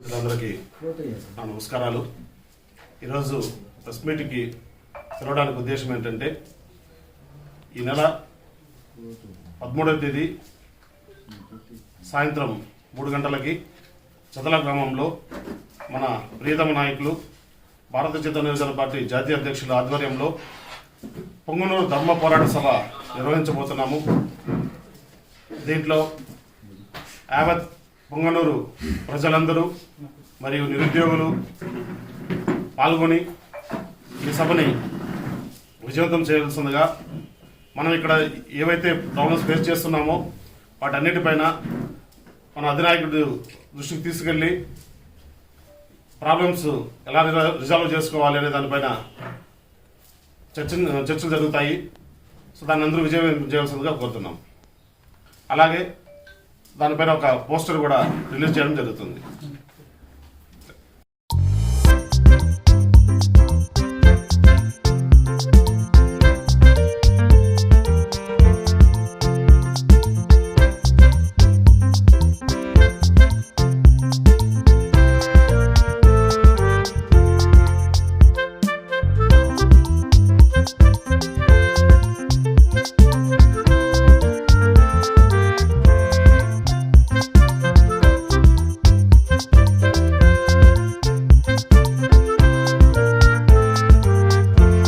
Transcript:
అందరికీ నమస్కారాలు. ఈరోజు ప్రెస్ మీట్కి పిలవడానికి ఉద్దేశం ఏంటంటే ఈ నెల పదమూడవ తేదీ సాయంత్రం మూడు గంటలకి చదల గ్రామంలో మన ప్రియతమ నాయకులు భారత జనతా నియోజక పార్టీ జాతీయ అధ్యక్షుల ఆధ్వర్యంలో పొంగనూరు ధర్మ పోరాట సభ నిర్వహించబోతున్నాము. దీంట్లో యావత్ పొంగనూరు ప్రజలందరూ మరియు నిరుద్యోగులు పాల్గొని ఈ సభని విజయవంతం చేయాల్సిందిగా మనం ఇక్కడ ఏవైతే ప్రాబ్లమ్స్ ఫేస్ చేస్తున్నామో వాటన్నిటిపైన మన అధినాయకుడు దృష్టికి తీసుకెళ్ళి ప్రాబ్లమ్స్ ఎలా రిజాల్వ్ చేసుకోవాలి అనే దానిపైన చర్చ చర్చలు జరుగుతాయి. సో దాన్ని అందరూ విజయం చేయాల్సిందిగా కోరుతున్నాం. అలాగే దానిపైన ఒక పోస్టర్ కూడా రిలీజ్ చేయడం జరుగుతుంది.